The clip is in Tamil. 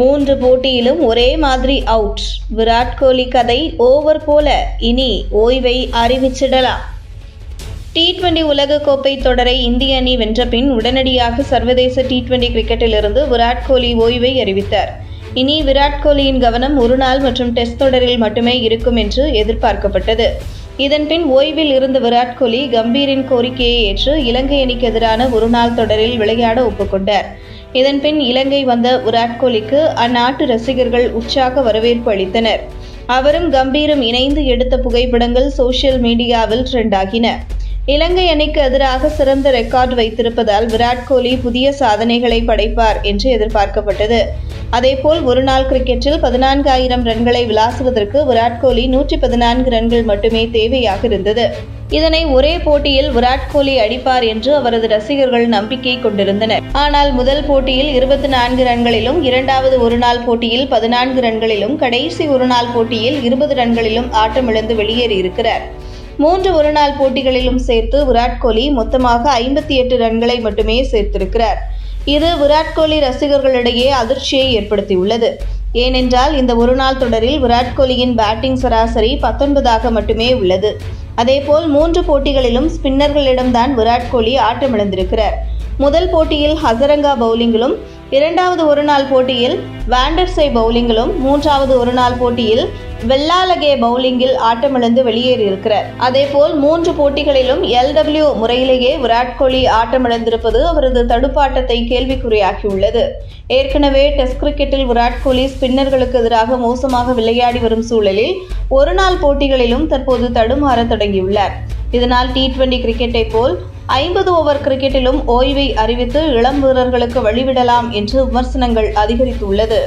மூன்று போட்டியிலும் ஒரே மாதிரி அவுட் விராட் கோலி கதை ஓவர் போல. இனி ஓய்வை அறிவிச்சிடலாம். டி டுவெண்டி உலகக்கோப்பை தொடரை இந்திய அணி வென்ற பின் உடனடியாக சர்வதேச டி டுவெண்டி கிரிக்கெட்டிலிருந்து விராட் கோலி ஓய்வை அறிவித்தார். இனி விராட் கோலியின் கவனம் ஒருநாள் மற்றும் டெஸ்ட் தொடரில் மட்டுமே இருக்கும் என்று எதிர்பார்க்கப்பட்டது. இதன்பின் ஓய்வில் இருந்த விராட் கோலி கம்பீரின் கோரிக்கையை ஏற்று இலங்கை அணிக்கு எதிரான ஒருநாள் தொடரில் விளையாட ஒப்புக்கொண்டார். இதன்பின் இலங்கை வந்த விராட் கோலிக்கு அந்நாட்டு ரசிகர்கள் உற்சாக வரவேற்பு அளித்தனர். அவரும் கம்பீரும் இணைந்து எடுத்த புகைப்படங்கள் சோஷியல் மீடியாவில் ட்ரெண்ட் ஆகின. இலங்கை அணிக்கு எதிராக சிறந்த ரெக்கார்ட் வைத்திருப்பதால் விராட் கோலி புதிய சாதனைகளை படைப்பார் என்று எதிர்பார்க்கப்பட்டது. அதேபோல் ஒருநாள் கிரிக்கெட்டில் பதினான்காயிரம் ரன்களை விளாசுவதற்கு விராட் கோலி நூற்றி பதினான்கு ரன்கள் மட்டுமே தேவையாக இருந்தது. இதனை ஒரே போட்டியில் விராட் கோலி அடிப்பார் என்று அவரது ரசிகர்கள் நம்பிக்கை கொண்டிருந்தனர். ஆனால் முதல் போட்டியில் இருபத்தி நான்கு ரன்களிலும் இரண்டாவது ஒருநாள் போட்டியில் பதினான்கு ரன்களிலும் கடைசி ஒருநாள் போட்டியில் இருபது ரன்களிலும் ஆட்டமிழந்து வெளியேறியிருக்கிறார் மூன்று ஒருநாள் போட்டிகளிலும் சேர்த்து விராட் கோலி மொத்தமாக ஐம்பத்தி எட்டு ரன்களை மட்டுமே சேர்த்திருக்கிறார். இது விராட் கோலி ரசிகர்களிடையே அதிர்ச்சியை ஏற்படுத்தியுள்ளது. ஏனென்றால் இந்த ஒருநாள் தொடரில் விராட் கோலியின் பேட்டிங் சராசரி பத்தொன்பதாக மட்டுமே உள்ளது. அதேபோல் மூன்று போட்டிகளிலும் ஸ்பின்னர்களிடம்தான் விராட் கோலி ஆட்டமிழந்திருக்கிறார். முதல் போட்டியில் ஹசரங்கா பவுலிங்கிலும் இரண்டாவது ஒருநாள் போட்டியில் வாண்டர்ஸை பவுலிங்கிலும் மூன்றாவது ஒருநாள் போட்டியில் வெள்ளாலகே பவுலிங்கில் ஆட்டமிழந்து வெளியேறியிருக்கிறார். அதேபோல் மூன்று போட்டிகளிலும் எல்டபிள்யூ முறையிலேயே விராட் கோலி ஆட்டமிழந்திருப்பது அவரது தடுப்பாட்டத்தை கேள்விக்குறியாகியுள்ளது ஏற்கனவே டெஸ்ட் கிரிக்கெட்டில் விராட் கோலி ஸ்பின்னர்களுக்கு எதிராக மோசமாக விளையாடி வரும் சூழலில் ஒருநாள் போட்டிகளிலும் தற்போது தடுமாற தொடங்கியுள்ளார். இதனால் டி டுவெண்டி கிரிக்கெட்டை போல் ஐம்பது ஓவர் கிரிக்கெட்டிலும் ஓய்வை அறிவித்து இளம் வீரர்களுக்கு வழிவிடலாம் என்று விமர்சனங்கள் அதிகரித்துள்ளது.